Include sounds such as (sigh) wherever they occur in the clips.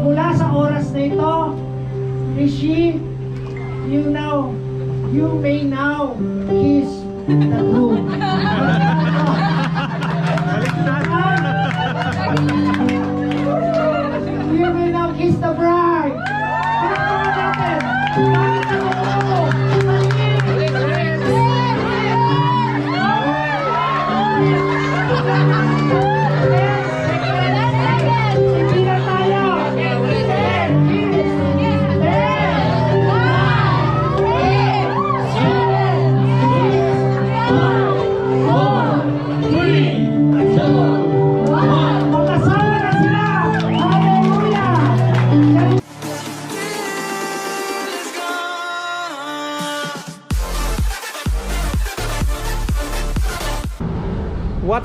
magmula sa oras na ito, Rishi, you now, you may now kiss the groom. you may now kiss the bride.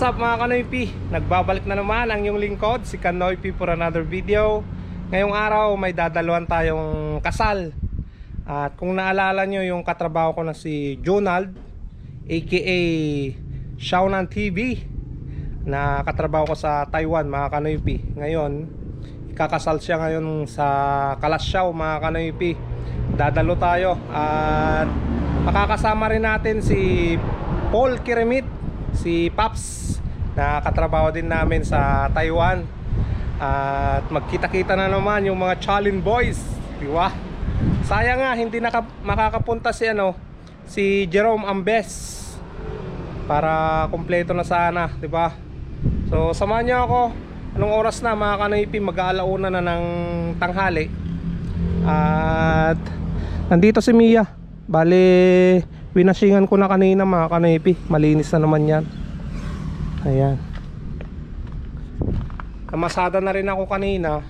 What's up mga Kanoypi? Nagbabalik na naman ang yung lingkod, si Kanoypi for another video. Ngayong araw may dadaluhan tayong kasal. At kung naalala nyo yung katrabaho ko na si Jonald aka Shaonan TV Na katrabaho ko sa Taiwan mga Kanoypi Ngayon, ikakasal siya ngayon sa Kalasyaw mga Kanoypi Dadalo tayo at makakasama rin natin si Paul Kiremit si Paps na katrabaho din namin sa Taiwan. At magkita-kita na naman yung mga Chalin Boys. Di ba? sayang nga hindi naka, makakapunta si ano si Jerome Ambes. Para kumpleto na sana di ba? so samahan niyo ako. Anong oras na mga kanoipi mag-aalauna na ng tanghali. At nandito si Mia. Bale Winasingan ko na kanina mga kanipi Malinis na naman yan. Ayan. Namasada na rin ako kanina.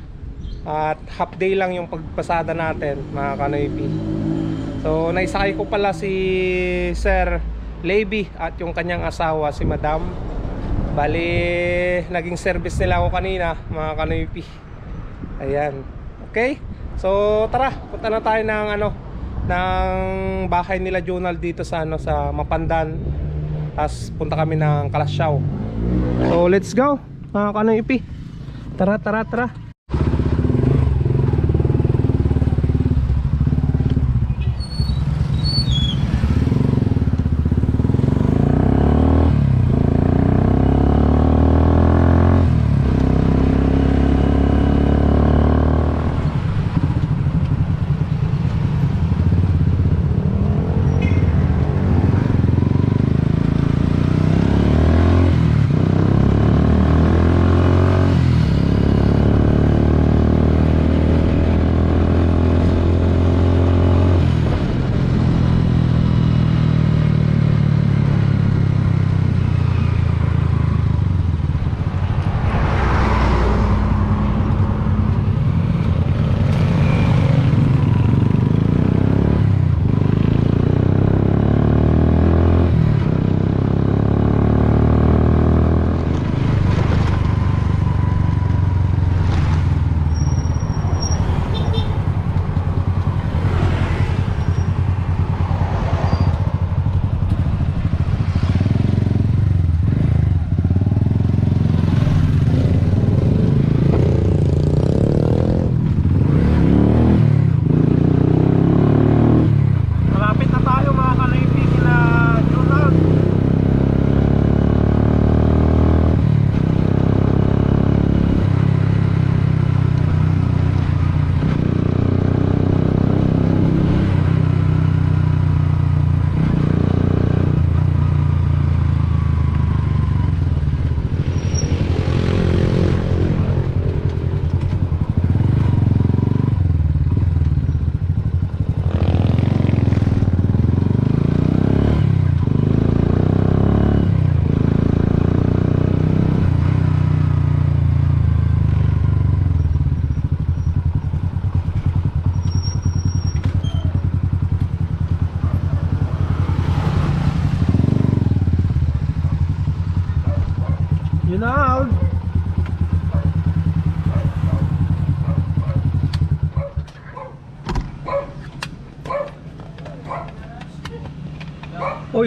At half day lang yung pagpasada natin mga kanipi So naisakay ko pala si Sir Levy At yung kanyang asawa si Madam. Bali Naging service nila ako kanina mga kanipi Ayan. Okay? So tara. Punta na tayo ng ano ng bahay nila Jonal dito sa ano sa Mapandan. Tapos punta kami ng Kalasyaw. So let's go. Mga kanoipi. Tara tara tara.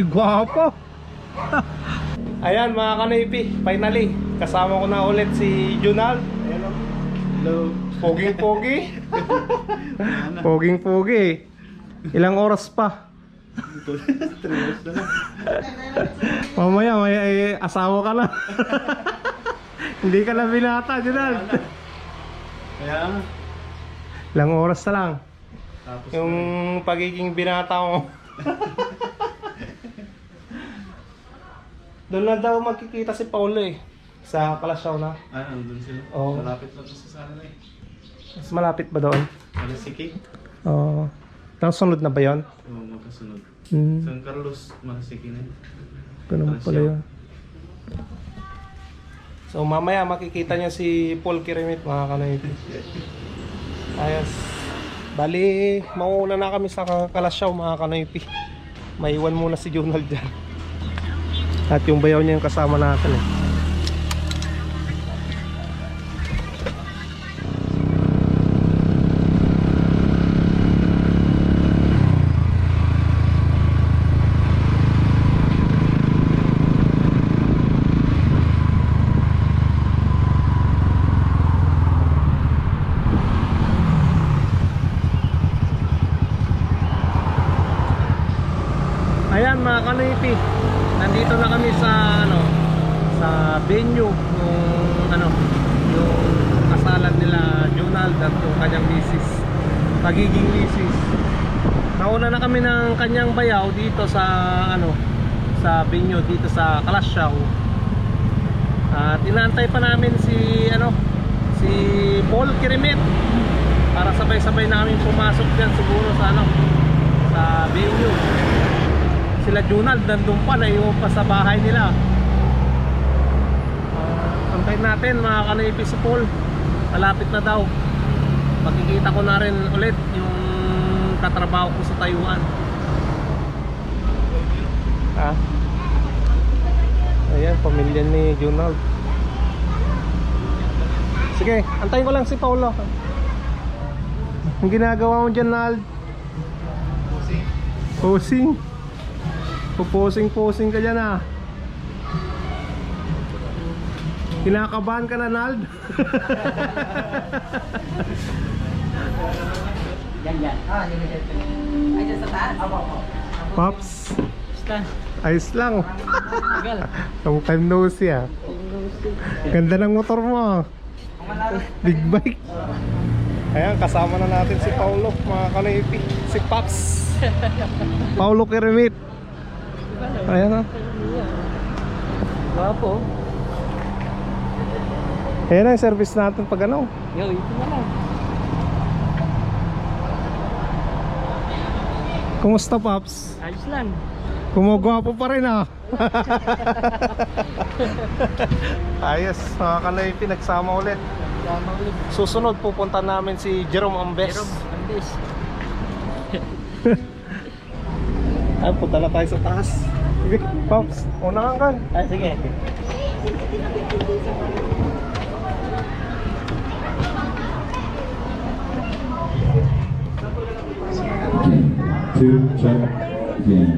Uy, gwapo. (laughs) Ayan mga kanipi, finally, kasama ko na ulit si Junal. Hello. Poging pogi. Poging pogi. Ilang oras pa? (laughs) Mamaya may ay, asawa ka na. (laughs) Hindi ka na binata, Junal. Kaya nga. Ilang oras na lang. Tapos Yung pagiging binata mo. Doon na daw magkikita si Paulo eh. Sa Kalasyaw na. Ah, nandun sila. Oo. Malapit lang sa sana eh. Mas malapit ba doon? Malasiki. Oo. Tapos sunod na ba yun? Oo, magkasunod. Hmm. San Carlos, Malasiki na yun. Ganun pala yun. So mamaya makikita niya si Paul Kirimit mga kanoypi. Ayos. Bali, mauuna na kami sa Kalasyaw mga kanoypi. Maiwan muna si Jonald dyan. At yung bayaw niya yung kasama natin eh. Ayan mga kanipi, nandito na kami sa ano sa venue yung ano yung kasalan nila Jonald at yung kanyang misis pagiging misis nauna na kami ng kanyang bayaw dito sa ano sa venue dito sa Kalasyaw at inaantay pa namin si ano si Paul Kirimit para sabay-sabay namin pumasok dyan siguro sa ano sa venue. Sila Junald nandun pa na yung pa sa bahay nila. Uh, antayin natin mga kanipi si Paul. Malapit na daw. Makikita ko na rin ulit yung katrabaho ko sa Taiwan ha ayan pamilya ni Junald. Sige antayin ko lang si Paulo. Ang ginagawa mo dyan Nald posing Puposing-posing ka dyan ah. Kinakabahan ka na, Nald? (laughs) Ay, dyan sa taas? Pops, Basta. ayos lang. Tagal. Long time no see ah. Ganda ng motor mo ah. Big bike. Ayan, kasama na natin si Paulo, mga kanipi. Si Pops. (laughs) Paulo Keremit. Ayan ah. Guwapo. Ayan ang service natin pag ano. Yo, ito na lang. Kumusta Pops? Ayos lang. Kumugwapo pa rin ah. (laughs) Ayos, mga kanaypi, nagsama ulit. Sama ulit. Susunod, pupunta namin si Jerome Ambes. Pero, ambis. (laughs) Ay, punta na tayo sa taas. Sige, Pops, unahan ka. Ah, sige. Two, check. Yeah.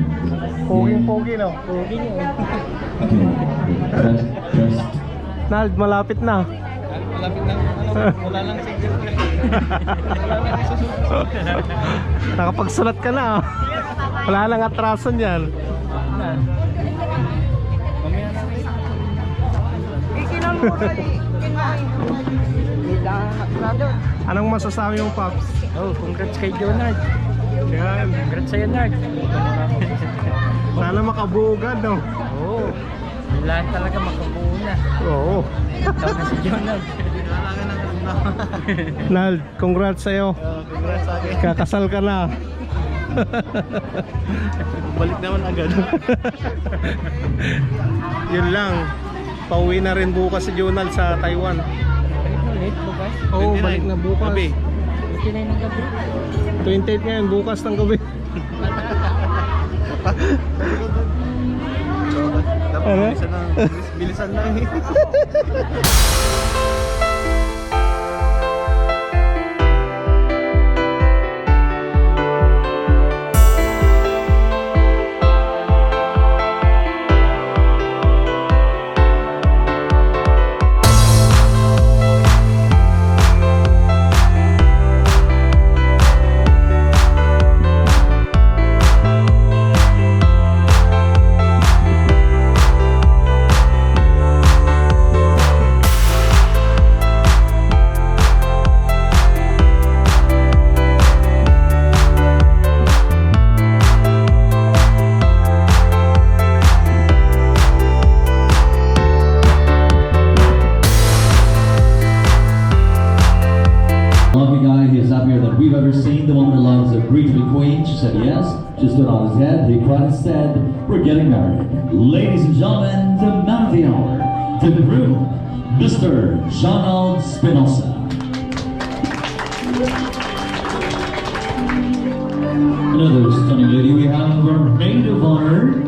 Poging-pogi no. Pogi niyo. Okay. Test, test. Nald, malapit na. Malapit na, ano, wala lang signal. Nakapagsulat ka na. Wala nang atrason yan. Mamaya na. Anong masasabi mo, Pops? Oh, congrats kay Jonard. Yan. Congrats sa'yo, Nard. (laughs) Sana makabugad, no? Oo. Oh, lahat talaga makabuo na. Oo. Ito na si Jonard. Kailangan ng. Nald, congrats sa'yo. Oh, congrats sa akin. Kakasal ka na. (laughs) Balik naman agad. (laughs) Yun lang. Pauwi na rin bukas si Jonald sa Taiwan. Balik na ulit, bukas. Oo, 29. balik na bukas. Gabi. Buti na ng gabi. 28 ngayon, bukas ng gabi. Dapat Ano? bilisan na. Bilis- Bilisan na eh. (laughs) The woman who loves a beautiful queen. She said yes. She stood on his head. He cried and said, We're getting married. Ladies and gentlemen, the man of the hour, the groom, Mr. Donald Spinoza. Another stunning lady, we have our maid of honor,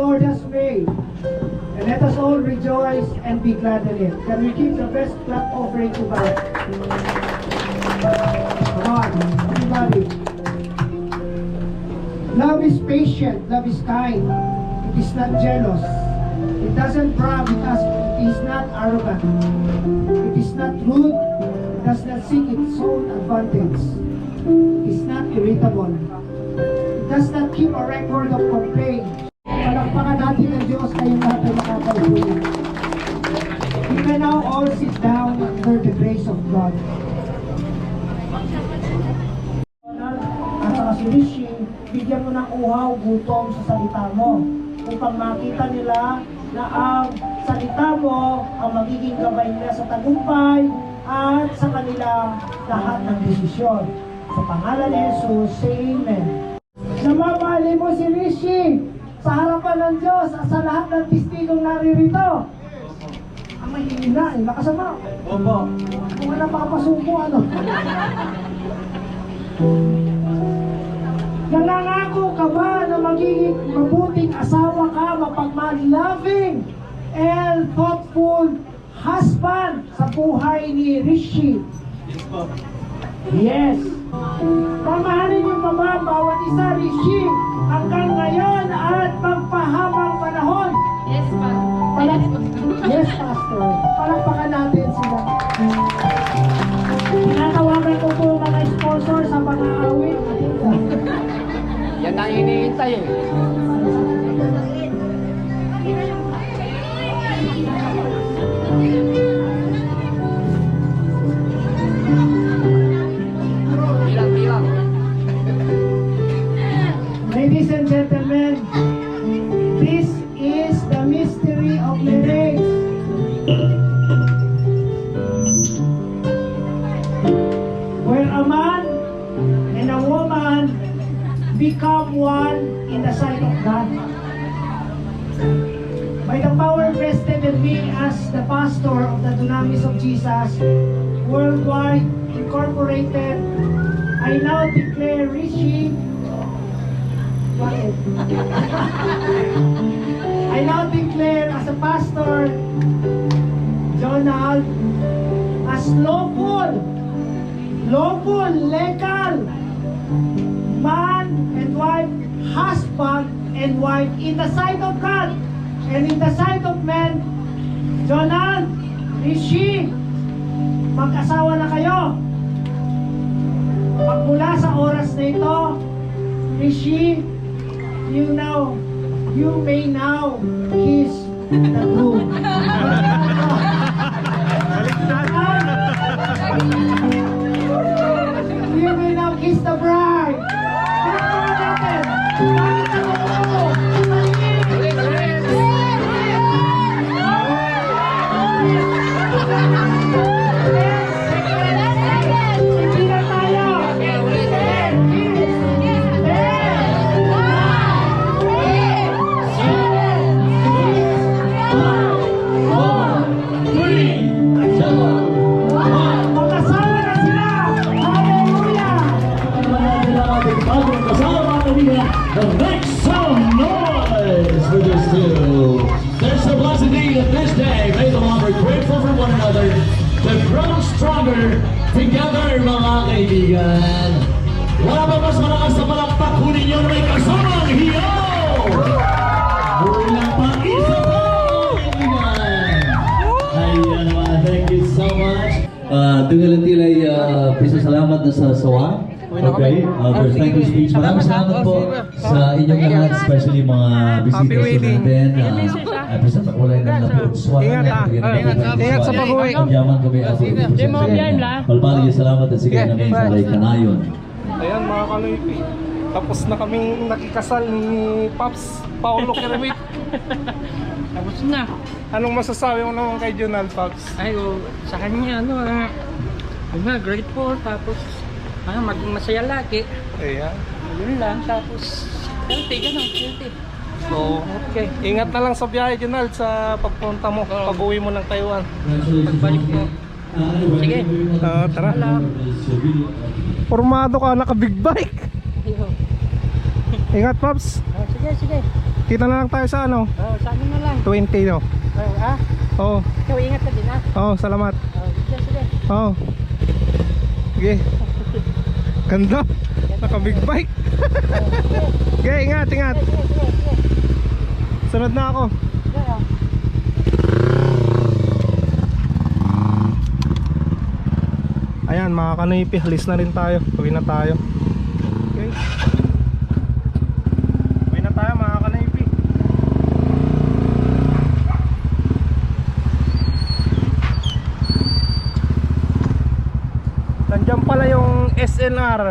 Lord has made. And let us all rejoice and be glad in it. Can we give the best clap offering to God? Come on, everybody. Love is patient, love is kind. It is not jealous. It doesn't brag, has, it is not arrogant. It is not rude, it does not seek its own advantage. It is not irritable. It does not keep a record of complaint. Palakpakan natin ang Diyos kayong lahat ay makakaupo. You can now all sit down under the grace of God. At saka si Rishi, bigyan mo ng uhaw, gutom sa salita mo. Upang makita nila na ang salita mo ang magiging gabay nila sa tagumpay at sa kanilang lahat ng desisyon. Sa pangalan ni Jesus, Amen. Namamali mo si Rishi sa harapan ng Diyos at sa lahat ng testigong naririto. Ang mahihina, eh, nakasama. Opo. Kung wala papasuko, ano? Nangangako ka ba na magiging mabuting asawa ka, mapagmahal, loving, and thoughtful husband sa buhay ni Rishi? Yes po. Yes. Pamahalin niyo pa ba bawat isa, Rishi, hanggang ngayon at magpahabang panahon? Yes, pa. Palak yes, Pastor. Palakpakan natin sila. Tinatawagan ko po mga sponsor sa mga awit. Yan ang hinihintay eh. Jonald, as lawful, lawful, legal, man and wife, husband and wife in the sight of God and in the sight of men. Jonald, Rishi, mag-asawa na kayo. Pagmula sa oras na ito, Rishi, you now, you may now kiss the groom. (laughs) You may now kiss the bride. Kaibigan. Wala ba mas malakas na palakpak kunin nyo na may kasamang hiyaw? Kulang pa isa pa, kaibigan. Ayan naman, thank you so much. Uh, Dungalan Tilay, uh, pasasalamat na sa sawa. Okay, uh, for thank you speech. Maraming salamat po sa inyong lahat, especially mga visitors natin. Uh, Episode sa kulay ng napurswan. Ingat, ah. Ingat sa pag-uwi. Pagyaman kami ako. Palpali, salamat at sige namin sa lay kanayon. Ayan mga kanoypi. Tapos na kaming nakikasal ni Pops Paolo Kermit. (laughs) Tapos na. Anong masasabi mo naman kay Jonal Pops? Ay, oh, sa kanya, ano, ah, nga, grateful. Tapos, ano, maging masaya lagi. Ayan. Yun lang. Tapos, healthy, ganun, healthy. So, Okay. ingat na lang sa biyahe Jonal sa pagpunta mo, pag-uwi mo ng Taiwan. Pagbalik mo. Sige. Ah, tara. Formado ka, naka-big bike. Ingat Pops. Oh, sige, sige. Kita na lang tayo sa ano, Oh, sa amin na lang. 20 no. Oh, ah, Oo. ikaw ingat ka din, ah. Oh, salamat. Oh, sige, sige. Oo. Sige. Ganda. Naka-big bike. (laughs) Sige, ingat, ingat. Sige, sige. Sunod na ako. Ayan mga kanipi, halis na rin tayo. Uwi na tayo. Okay. Uwi na tayo mga kanipi. Nandiyan pala yung SNR.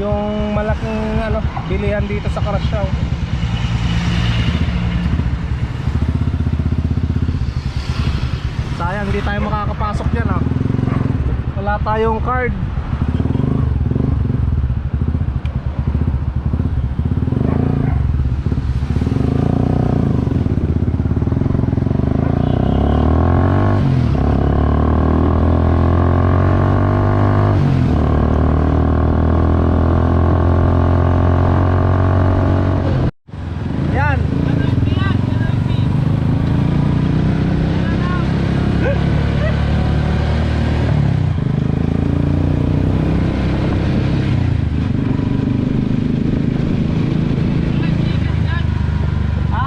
Yung malaking ano, bilihan dito sa Karasyaw. Hindi tayo makakapasok dyan ah. Wala tayong card. Yan. Ha?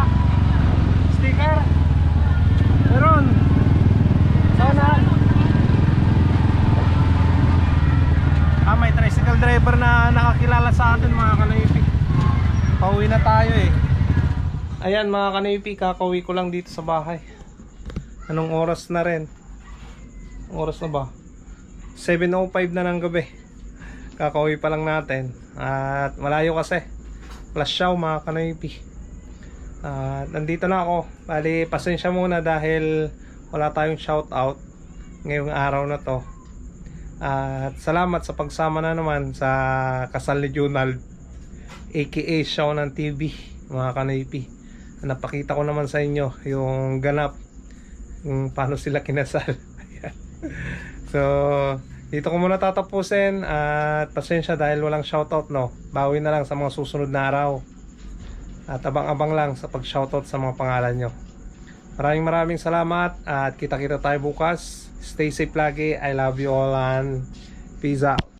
Sticker? Meron. Sana. Ah, may tricycle driver na nakakilala sa atin mga kanipi. Pauwi na tayo eh. Ayan mga kanipi, kakauwi ko lang dito sa bahay. Anong oras na rin? Oras na ba? 7.05 na ng gabi. Kakauwi pa lang natin. At malayo kasi. Plus show mga kanipi. Ah, nandito na ako. Bali, pasensya muna dahil wala tayong shout out ngayong araw na to. At salamat sa pagsama na naman sa kasal ni Junald aka Show ng TV mga kanipi. napakita ko naman sa inyo yung ganap yung paano sila kinasal. (laughs) So dito ko muna tatapusin at pasensya dahil walang shoutout no? Bawi na lang sa mga susunod na araw. At abang-abang lang sa pag-shoutout sa mga pangalan nyo. Maraming maraming salamat at kita-kita tayo bukas. Stay safe lagi. I love you all and peace out